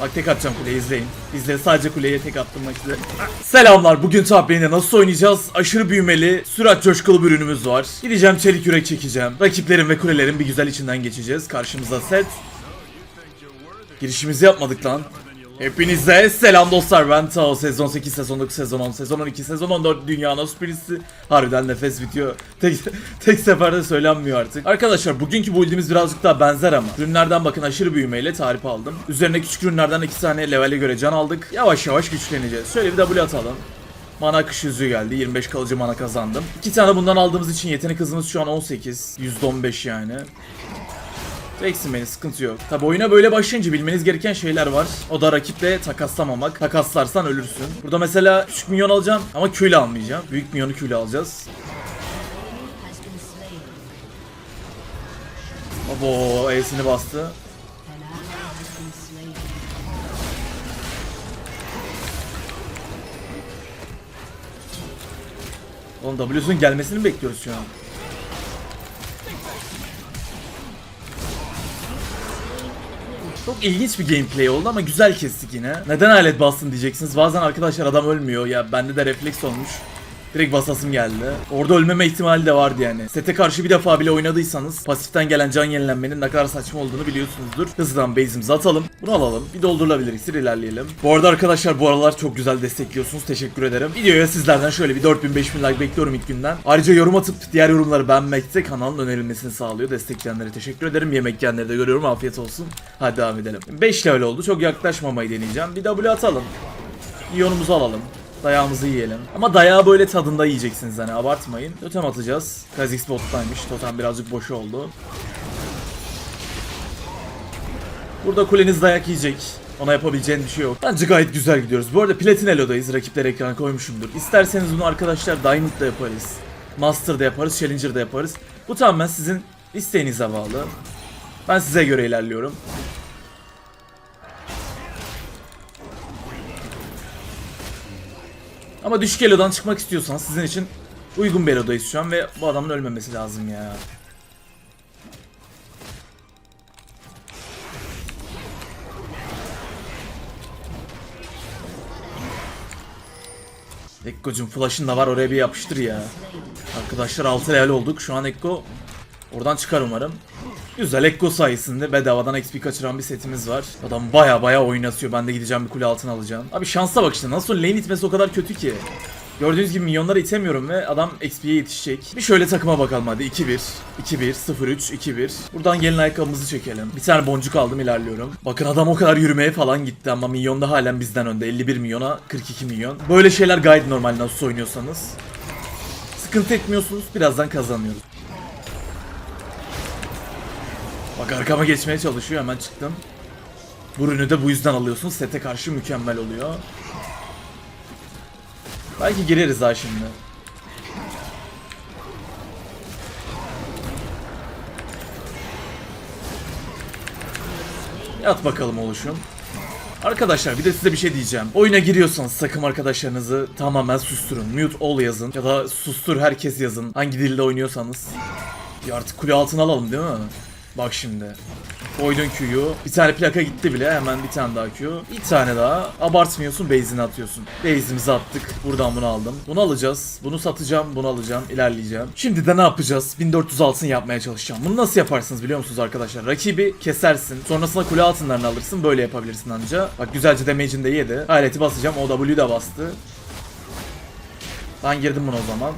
Bak tek atacağım kuleyi izleyin. İzle sadece kuleye tek attım bak. Selamlar bugün top lane'de nasıl oynayacağız? Aşırı büyümeli, sürat coşkulu bir ürünümüz var. Gideceğim çelik yürek çekeceğim. Rakiplerin ve kulelerin bir güzel içinden geçeceğiz. Karşımıza set. Girişimizi yapmadık lan. Hepinize selam dostlar. Ben Tao. Sezon 8 sezon 9 sezon 10 sezon 12 sezon 14 dünya nasıl birisi. Harbiden nefes bitiyor. Tek, tek seferde söylenmiyor artık. Arkadaşlar bugünkü build'imiz birazcık daha benzer ama ürünlerden bakın aşırı büyümeyle tarif aldım. Üzerine küçük ürünlerden 2 tane levele göre can aldık. Yavaş yavaş güçleneceğiz. Şöyle bir W atalım. Mana akış yüzüğü geldi. 25 kalıcı mana kazandım. İki tane bundan aldığımız için yetenek hızımız şu an 18. %15 yani. Eksin beni sıkıntı yok. Tabi oyuna böyle başlayınca bilmeniz gereken şeyler var. O da rakiple takaslamamak. Takaslarsan ölürsün. Burada mesela küçük minyon alacağım ama küyle almayacağım. Büyük minyonu küyle alacağız. Abo E'sini bastı. Oğlum W'sun gelmesini bekliyoruz şu an? Çok ilginç bir gameplay oldu ama güzel kestik yine. Neden alet bastın diyeceksiniz. Bazen arkadaşlar adam ölmüyor ya bende de refleks olmuş. Direkt basasım geldi. Orada ölmeme ihtimali de vardı yani. Sete karşı bir defa bile oynadıysanız pasiften gelen can yenilenmenin ne kadar saçma olduğunu biliyorsunuzdur. Hızlıdan base'imizi atalım. Bunu alalım. Bir doldurulabilir iksir ilerleyelim. Bu arada arkadaşlar bu aralar çok güzel destekliyorsunuz. Teşekkür ederim. Videoya sizlerden şöyle bir 4000-5000 like bekliyorum ilk günden. Ayrıca yorum atıp diğer yorumları beğenmekte kanalın önerilmesini sağlıyor. Destekleyenlere teşekkür ederim. Yemek yiyenleri de görüyorum. Afiyet olsun. Hadi devam edelim. 5 level oldu. Çok yaklaşmamayı deneyeceğim. Bir W atalım. İyonumuzu alalım. Dayağımızı yiyelim. Ama dayağı böyle tadında yiyeceksiniz hani abartmayın. Totem atacağız. Kha'Zix bottaymış. Totem birazcık boşu oldu. Burada kuleniz dayak yiyecek. Ona yapabileceğin bir şey yok. Bence gayet güzel gidiyoruz. Bu arada Platin Elo'dayız. Rakipler ekrana koymuşumdur. İsterseniz bunu arkadaşlar Diamond'da yaparız. Master'da yaparız, Challenger'da yaparız. Bu tamamen sizin isteğinize bağlı. Ben size göre ilerliyorum. Ama düşük elodan çıkmak istiyorsanız sizin için uygun bir elodayız şu an ve bu adamın ölmemesi lazım ya. Ekko'cum flash'ın da var oraya bir yapıştır ya. Arkadaşlar 6 level olduk. Şu an Ekko oradan çıkar umarım. Güzel Ekko sayesinde bedavadan XP kaçıran bir setimiz var. Adam baya baya oynatıyor. Ben de gideceğim bir kule altına alacağım. Abi şansa bak işte. Nasıl lane itmesi o kadar kötü ki. Gördüğünüz gibi minyonları itemiyorum ve adam XP'ye yetişecek. Bir şöyle takıma bakalım hadi. 2-1, 2-1, 0-3, 2-1. Buradan gelin ayakkabımızı çekelim. Bir tane boncuk aldım ilerliyorum. Bakın adam o kadar yürümeye falan gitti ama milyon da halen bizden önde. 51 milyona 42 milyon. Böyle şeyler gayet normal nasıl oynuyorsanız. Sıkıntı etmiyorsunuz. Birazdan kazanıyoruz. Bak arkama geçmeye çalışıyor hemen çıktım. Bu ürünü de bu yüzden alıyorsun. Sete karşı mükemmel oluyor. Belki gireriz daha şimdi. Yat bakalım oluşum. Arkadaşlar bir de size bir şey diyeceğim. Oyuna giriyorsanız takım arkadaşlarınızı tamamen susturun. Mute all yazın ya da sustur herkes yazın. Hangi dilde oynuyorsanız. Ya artık kule altına alalım değil mi? Bak şimdi. Koydun Q'yu. Bir tane plaka gitti bile. Hemen bir tane daha Q. Bir tane daha. Abartmıyorsun. Base'ini atıyorsun. Base'imizi attık. Buradan bunu aldım. Bunu alacağız. Bunu satacağım. Bunu alacağım. ilerleyeceğim. Şimdi de ne yapacağız? 1400 altın yapmaya çalışacağım. Bunu nasıl yaparsınız biliyor musunuz arkadaşlar? Rakibi kesersin. Sonrasında kule altınlarını alırsın. Böyle yapabilirsin anca. Bak güzelce damage'ini de yedi. Aleti basacağım. O W de bastı. Ben girdim buna o zaman.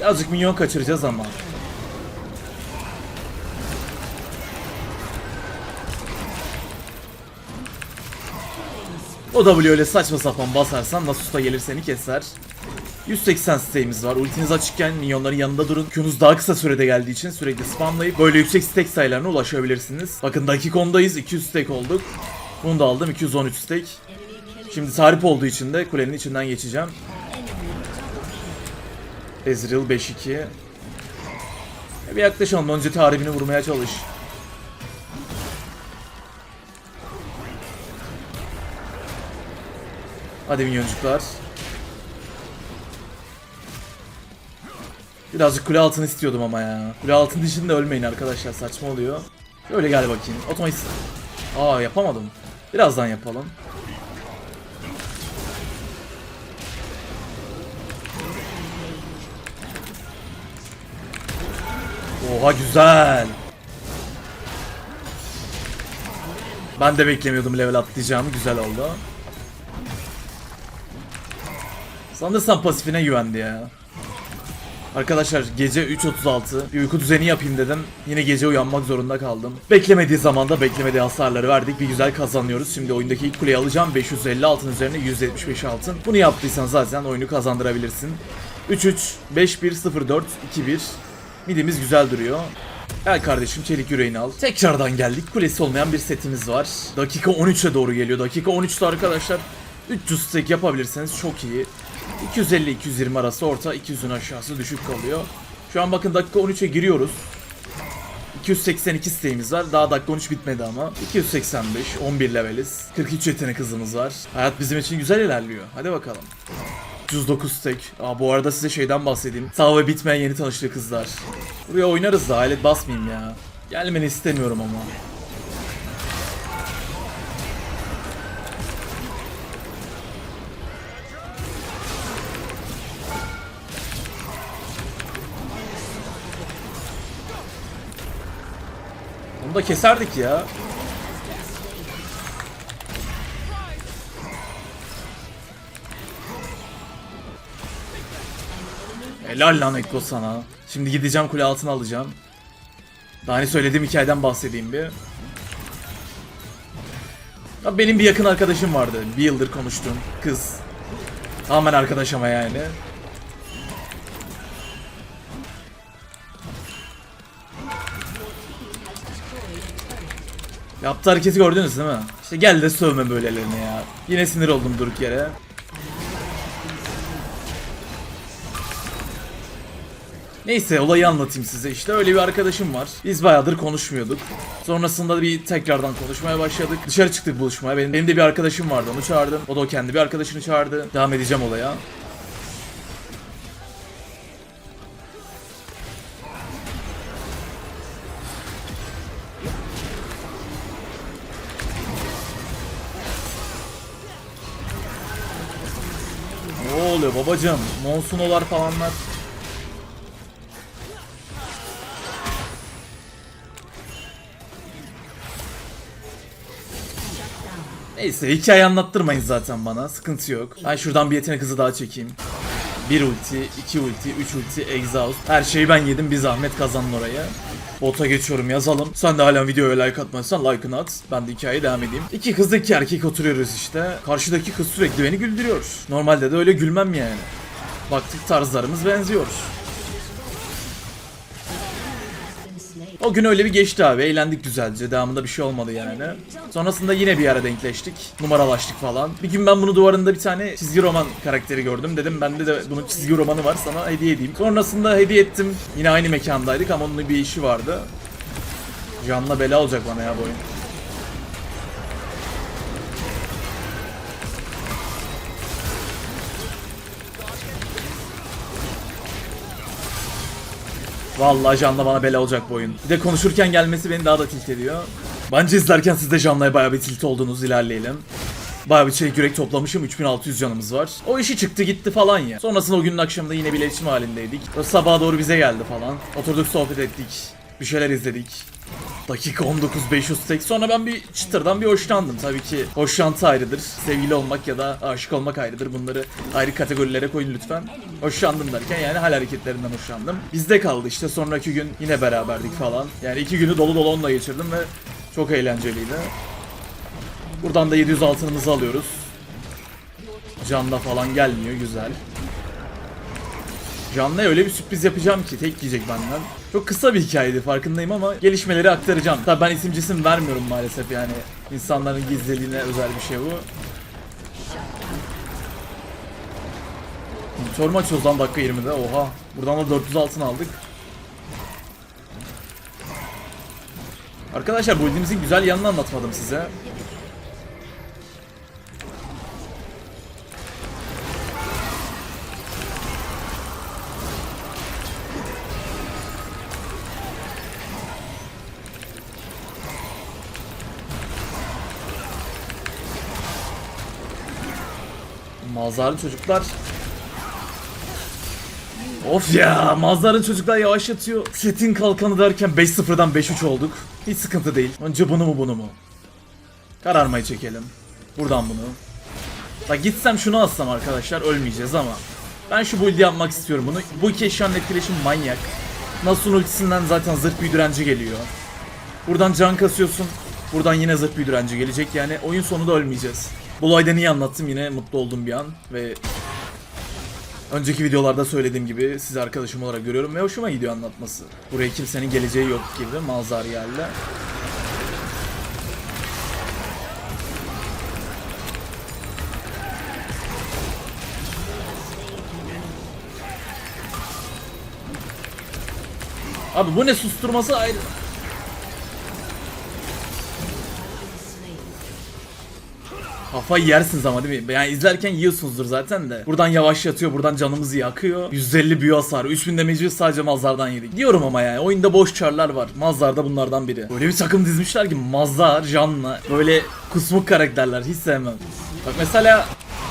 Birazcık minyon kaçıracağız ama. O W öyle saçma sapan basarsan Nasus'ta gelir seni keser. 180 stack'imiz var. Ultiniz açıkken minyonların yanında durun. Q'nuz daha kısa sürede geldiği için sürekli spamlayıp böyle yüksek stack sayılarına ulaşabilirsiniz. Bakın dakikondayız. 200 stack olduk. Bunu da aldım. 213 stack. Şimdi tarif olduğu için de kulenin içinden geçeceğim. Ezreal 5-2. E, Bir yaklaşalım. Önce tarifini vurmaya çalış. Hadi minyoncuklar. Birazcık kule altını istiyordum ama ya. Kule altın dışında ölmeyin arkadaşlar saçma oluyor. Şöyle gel bakayım. Otomatik. Aa yapamadım. Birazdan yapalım. Oha güzel. Ben de beklemiyordum level atlayacağımı. Güzel oldu. Sanırsam pasifine güvendi ya. Arkadaşlar gece 3.36 bir uyku düzeni yapayım dedim. Yine gece uyanmak zorunda kaldım. Beklemediği zamanda beklemediği hasarları verdik. Bir güzel kazanıyoruz. Şimdi oyundaki ilk kuleyi alacağım. 550 altın üzerine 175 altın. Bunu yaptıysan zaten oyunu kazandırabilirsin. 3-3, 5-1, 0-4, 2-1. Midimiz güzel duruyor. Gel kardeşim çelik yüreğini al. Tekrardan geldik. Kulesi olmayan bir setimiz var. Dakika 13'e doğru geliyor. Dakika 13'te arkadaşlar 300 stack yapabilirseniz çok iyi. 250-220 arası orta, 200'ün aşağısı düşük kalıyor. Şu an bakın dakika 13'e giriyoruz. 282 isteğimiz var. Daha dakika 13 bitmedi ama. 285, 11 leveliz. 43 yetenek hızımız var. Hayat bizim için güzel ilerliyor. Hadi bakalım. 109 stack. Aa, bu arada size şeyden bahsedeyim. Sağ ve bitmeyen yeni tanıştığı kızlar. Buraya oynarız da alet basmayayım ya. Gelmeni istemiyorum ama. Bunu da keserdik ya. Helal lan Ekko sana. Şimdi gideceğim kule altına alacağım. Daha hani söylediğim hikayeden bahsedeyim bir. Ya benim bir yakın arkadaşım vardı. Bir yıldır konuştuğum kız. Tamamen arkadaş ama yani. Yaptığı hareketi gördünüz değil mi? İşte gel de sövme böylelerini ya. Yine sinir oldum durduk yere. Neyse olayı anlatayım size işte öyle bir arkadaşım var. Biz bayağıdır konuşmuyorduk. Sonrasında bir tekrardan konuşmaya başladık. Dışarı çıktık buluşmaya. Benim, benim de bir arkadaşım vardı onu çağırdım. O da o kendi bir arkadaşını çağırdı. Devam edeceğim olaya. Babacım? Monsunolar falanlar. Neyse hikaye anlattırmayın zaten bana. Sıkıntı yok. Ben şuradan bir yetenek hızı daha çekeyim. Bir ulti, iki ulti, üç ulti, exhaust. Her şeyi ben yedim. Bir zahmet kazanın oraya. Bota geçiyorum yazalım. Sen de hala videoya like atmazsan like'ını at. Ben de hikayeye devam edeyim. İki kız iki erkek oturuyoruz işte. Karşıdaki kız sürekli beni güldürüyor. Normalde de öyle gülmem yani. Baktık tarzlarımız benziyor. O gün öyle bir geçti abi. Eğlendik güzelce. Devamında bir şey olmadı yani. Sonrasında yine bir ara denkleştik. Numaralaştık falan. Bir gün ben bunu duvarında bir tane çizgi roman karakteri gördüm. Dedim bende de bunun çizgi romanı var sana hediye edeyim. Sonrasında hediye ettim. Yine aynı mekandaydık ama onun bir işi vardı. Canla bela olacak bana ya bu oyun. Vallahi Can'la bana bela olacak bu oyun. Bir de konuşurken gelmesi beni daha da tilt ediyor. Bence izlerken siz de Can'la bayağı bir tilt oldunuz ilerleyelim. Bayağı bir çelik yürek toplamışım 3600 canımız var. O işi çıktı gitti falan ya. Sonrasında o günün akşamında yine bir iletişim halindeydik. O sabaha doğru bize geldi falan. Oturduk sohbet ettik. Bir şeyler izledik. Dakika 19 500 tek. Sonra ben bir çıtırdan bir hoşlandım. Tabii ki hoşlantı ayrıdır. Sevgili olmak ya da aşık olmak ayrıdır. Bunları ayrı kategorilere koyun lütfen. Hoşlandım derken yani hal hareketlerinden hoşlandım. Bizde kaldı işte sonraki gün yine beraberdik falan. Yani iki günü dolu dolu onunla geçirdim ve çok eğlenceliydi. Buradan da 700 altınımızı alıyoruz. Canla falan gelmiyor güzel. Canlı'ya öyle bir sürpriz yapacağım ki tek yiyecek benden. Çok kısa bir hikayeydi farkındayım ama gelişmeleri aktaracağım. Tabii ben isim cisim vermiyorum maalesef yani. İnsanların gizliliğine özel bir şey bu. Motor maç lan dakika 20'de oha. Buradan da 400 altın aldık. Arkadaşlar bu build'imizin güzel yanını anlatmadım size. Mazarın çocuklar Of ya Mazdar'ın çocuklar yavaşlatıyor. Setin kalkanı derken 5-0'dan 5-3 olduk. Hiç sıkıntı değil. Önce bunu mu bunu mu? Kararmayı çekelim. Buradan bunu. Bak gitsem şunu alsam arkadaşlar ölmeyeceğiz ama. Ben şu build yapmak istiyorum bunu. Bu iki eşyanın etkileşim manyak. Nasun ultisinden zaten zırh büyü direnci geliyor. Buradan can kasıyorsun. Buradan yine zırh büyü direnci gelecek yani oyun sonunda ölmeyeceğiz. Bu olayda niye anlattım yine mutlu oldum bir an ve Önceki videolarda söylediğim gibi sizi arkadaşım olarak görüyorum ve hoşuma gidiyor anlatması. Buraya kimsenin geleceği yok gibi manzar yerle. Abi bu ne susturması ayrı. Kafayı yersiniz ama değil mi? Yani izlerken yiyorsunuzdur zaten de. Buradan yavaşlatıyor, buradan canımızı yakıyor. 150 büyü hasar, 3000 damage'i sadece Mazlar'dan yedik. Diyorum ama yani oyunda boş çarlar var. Mazlar da bunlardan biri. Böyle bir takım dizmişler ki Mazlar, Janna, böyle kusmuk karakterler hiç sevmem. Bak mesela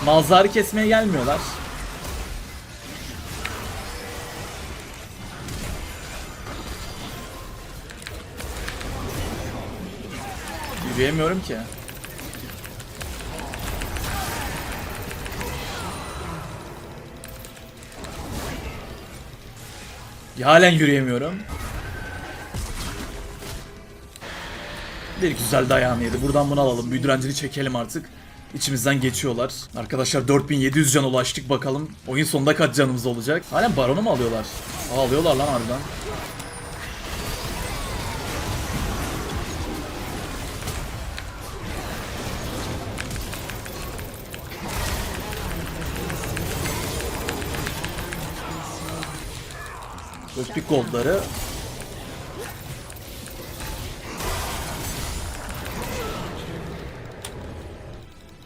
Mazlar'ı kesmeye gelmiyorlar. Yürüyemiyorum ki. Ya halen yürüyemiyorum. Bir güzel dayağını yedi. Buradan bunu alalım. Büyü direncini çekelim artık. İçimizden geçiyorlar. Arkadaşlar 4700 can ulaştık bakalım. Oyun sonunda kaç canımız olacak? Halen baronu mu alıyorlar? Aa, alıyorlar lan harbiden. Öptük goldları.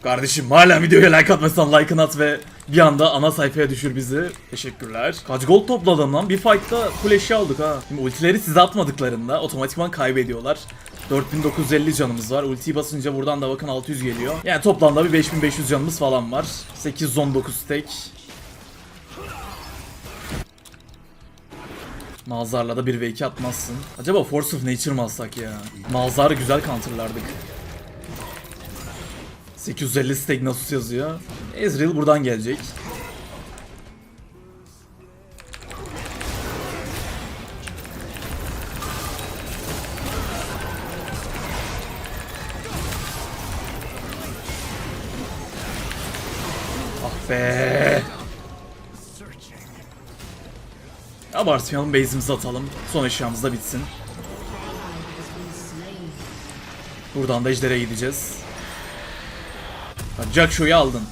Kardeşim hala videoya like atmasan like'ını at ve bir anda ana sayfaya düşür bizi. Teşekkürler. Kaç gold topladım lan? Bir fight'ta full eşya aldık ha. Şimdi ultileri size atmadıklarında otomatikman kaybediyorlar. 4950 canımız var. Ultiyi basınca buradan da bakın 600 geliyor. Yani toplamda bir 5500 canımız falan var. 819 stack. Malzar'la da 1 ve 2 atmazsın. Acaba Force of Nature mı alsak ya? Malzar'ı güzel counterlardık. 850 stack Nasus yazıyor. Ezreal buradan gelecek. Abartmayalım base'imizi atalım. Son eşyamız da bitsin. Buradan da ejder'e gideceğiz. Bak Jack Show'yu aldın.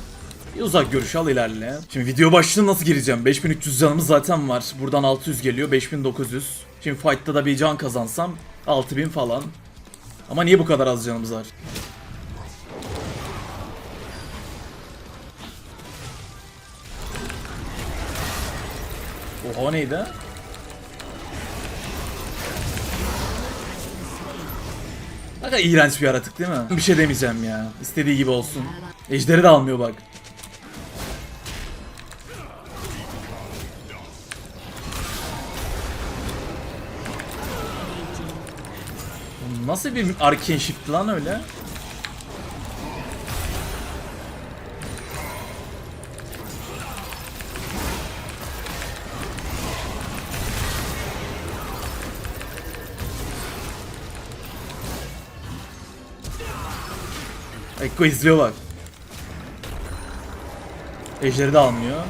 Bir uzak görüş al ilerle. Şimdi video başlığına nasıl gireceğim? 5300 canımız zaten var. Buradan 600 geliyor. 5900. Şimdi fight'ta da bir can kazansam 6000 falan. Ama niye bu kadar az canımız var? O neydi? Ne kadar iğrenç bir yaratık değil mi? Bir şey demeyeceğim ya. İstediği gibi olsun. Ejderi de almıyor bak. Nasıl bir arcane shift lan öyle? Ekko izliyor bak. Ejderi de almıyor.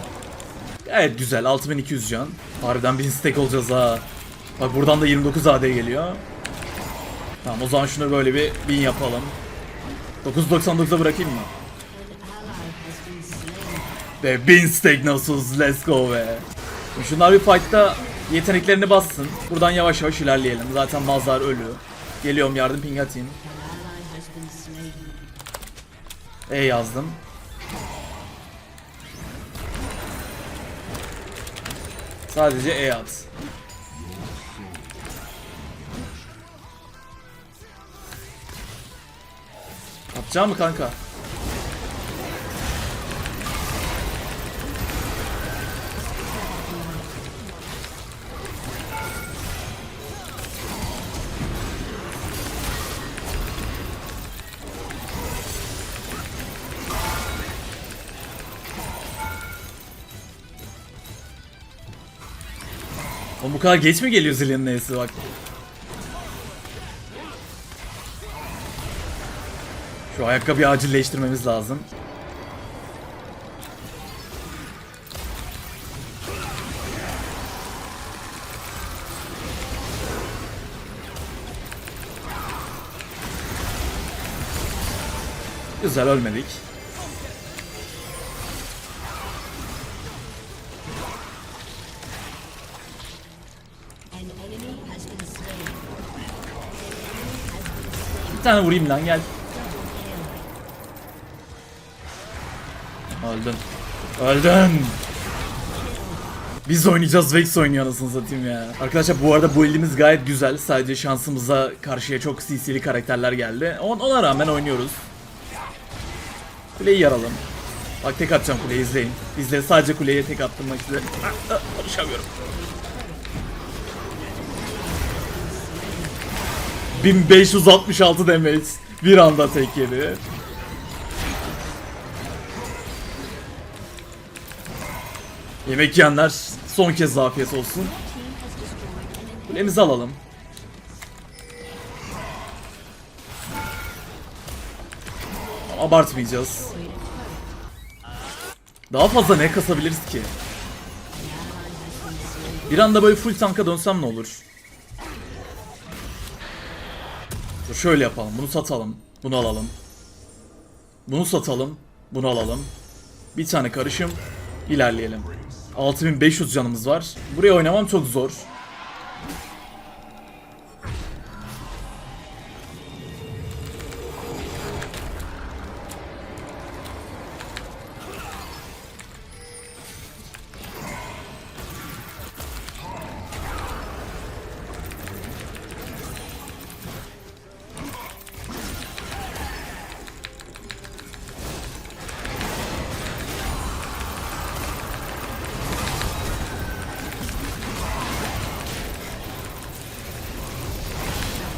Gayet güzel 6200 can. Harbiden 1000 stack olacağız ha. Bak buradan da 29 AD geliyor. Tamam o zaman şunu böyle bir 1000 yapalım. 999'a bırakayım mı? Ve 1000 stack nasıl let's go be. Şunlar bir fight'ta yeteneklerini bassın. Buradan yavaş yavaş ilerleyelim. Zaten Mazhar ölü. Geliyorum yardım ping atayım. E yazdım. Sadece E at. Atacağım mı kanka? Kadar geç mi geliyor Zillion'ın E'si bak. Şu ayakkabıyı acilleştirmemiz lazım. Güzel ölmedik. Bir tane vurayım lan gel. Öldün. Öldün. Biz oynayacağız Vex oynuyor anasını satayım ya. Arkadaşlar bu arada bu elimiz gayet güzel. Sadece şansımıza karşıya çok CC'li karakterler geldi. On- Ona rağmen oynuyoruz. Kuleyi yaralım. Bak tek atacağım kuleyi izleyin. İzle sadece kuleye tek attım bak size. Ah, ah, Konuşamıyorum. 1566 damage. Bir anda tek yedi. Yemek yiyenler son kez afiyet olsun. Kulemizi alalım. Abartmayacağız. Daha fazla ne kasabiliriz ki? Bir anda böyle full tanka dönsem ne olur? Dur şöyle yapalım. Bunu satalım. Bunu alalım. Bunu satalım. Bunu alalım. Bir tane karışım. İlerleyelim. 6500 canımız var. Buraya oynamam çok zor.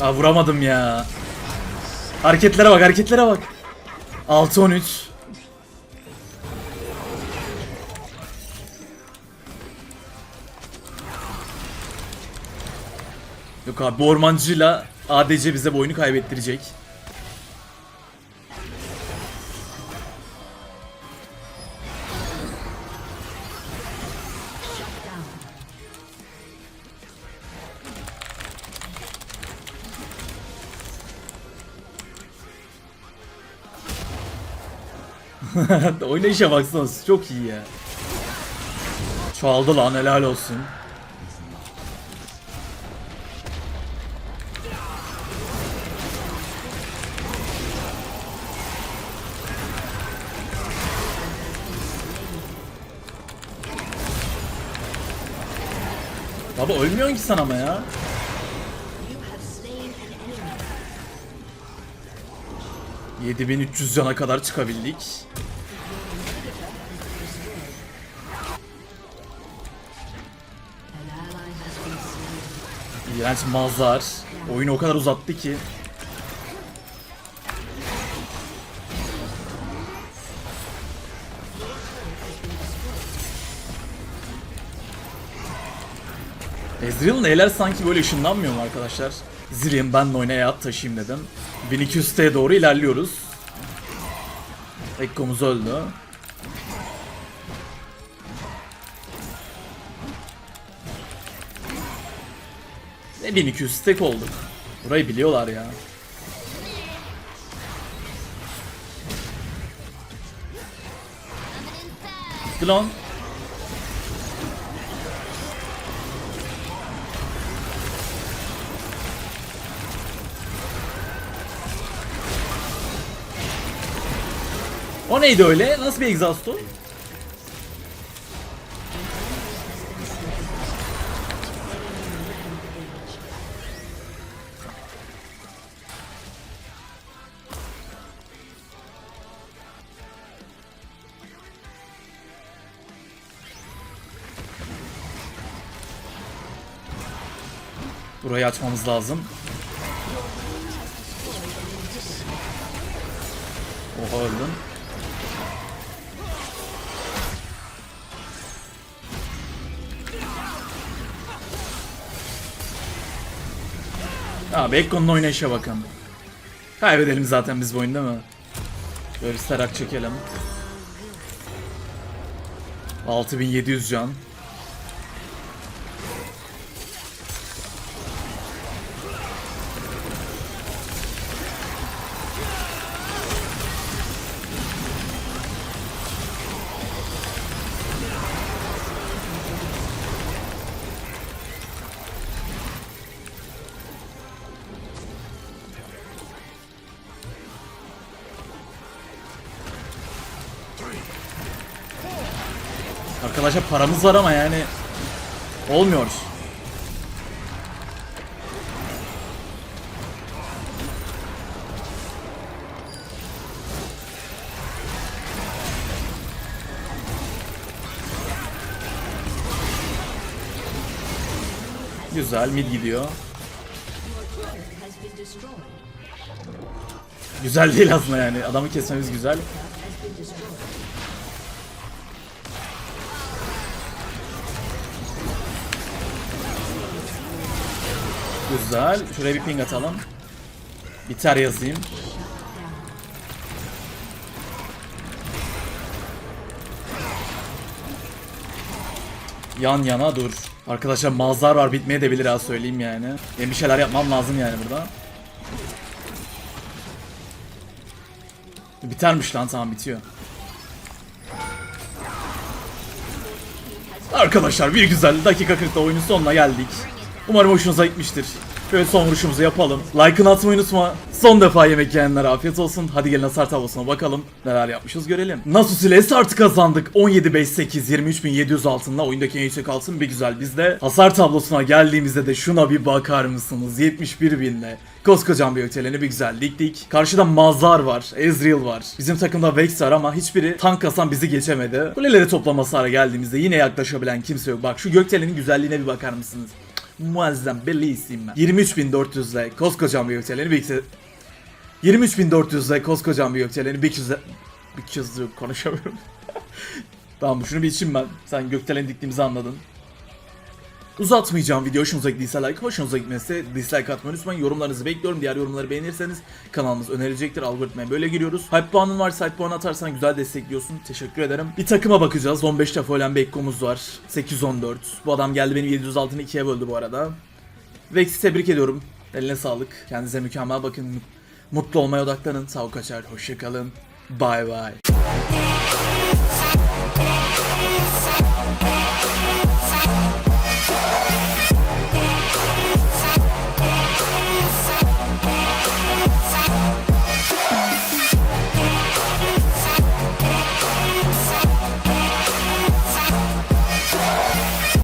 Aa vuramadım ya. Hareketlere bak, hareketlere bak. 6-13. Yok abi bu ormancıyla ADC bize bu oyunu kaybettirecek. Oynayışa baksana çok iyi ya. Çoğaldı lan helal olsun. Baba ölmüyorsun ki sen ama ya. You have slain an enemy. 7300 cana kadar çıkabildik. İğrenç mazlar. Oyunu o kadar uzattı ki. Ezreal'ın E'ler sanki böyle ışınlanmıyor mu arkadaşlar? Zillion benle oynaya at taşıyayım dedim. 1200T'ye doğru ilerliyoruz. Ekko'muz öldü. Ve 1200 stack olduk. Burayı biliyorlar ya. Gitti. O neydi öyle? Nasıl bir exhaust Burayı açmamız lazım. Oha öldüm. Abi Ekkon'un oynayışa bakın. Kaybedelim zaten biz bu oyunda mı? Böyle bir sarak çekelim. 6700 can. Arkadaşlar paramız var ama yani olmuyor. Güzel mid gidiyor. Güzel değil aslında yani. Adamı kesmemiz güzel. Güzel. Şuraya bir ping atalım. Biter yazayım. Yan yana dur. Arkadaşlar mazlar var bitmeye de bilir ha söyleyeyim yani. Benim bir şeyler yapmam lazım yani burada. Bitermiş lan tamam bitiyor. Arkadaşlar bir güzel dakika 40'da oyunun sonuna geldik. Umarım hoşunuza gitmiştir. Şöyle son vuruşumuzu yapalım. Like'ını atmayı unutma. Son defa yemek yiyenlere afiyet olsun. Hadi gelin hasar tablosuna bakalım. Neler yapmışız görelim. Nasus ile Esart'ı kazandık. 17-5-8 23.700 altınla oyundaki en yüksek altın bir güzel bizde. Hasar tablosuna geldiğimizde de şuna bir bakar mısınız? 71 binle. Koskocaman bir öteleni bir güzel diktik. Karşıda Mazar var, Ezreal var. Bizim takımda Vex var ama hiçbiri tank kasan bizi geçemedi. Kuleleri toplaması ara geldiğimizde yine yaklaşabilen kimse yok. Bak şu gökdelenin güzelliğine bir bakar mısınız? Muazzam bellissima. 23.400 ile koskocaman bir gökdeleni bir 23.400 ile koskocaman bir gökdeleni bir kez bir kez konuşamıyorum. tamam şunu bir içeyim ben. Sen gökdelen diktiğimizi anladın. Uzatmayacağım video hoşunuza gittiyse like, hoşunuza gitmezse dislike atmayı unutmayın. Yorumlarınızı bekliyorum. Diğer yorumları beğenirseniz kanalımız önerecektir. Algoritmaya böyle giriyoruz. Hype puanın varsa hype puan atarsan güzel destekliyorsun. Teşekkür ederim. Bir takıma bakacağız. 15 defa ölen bir Ekko'muz var. 814. Bu adam geldi benim 700 altını ikiye böldü bu arada. Vex'i tebrik ediyorum. Eline sağlık. Kendinize mükemmel bakın. Mutlu olmaya odaklanın. Sağ kaçar. Hoşçakalın. Bye bye.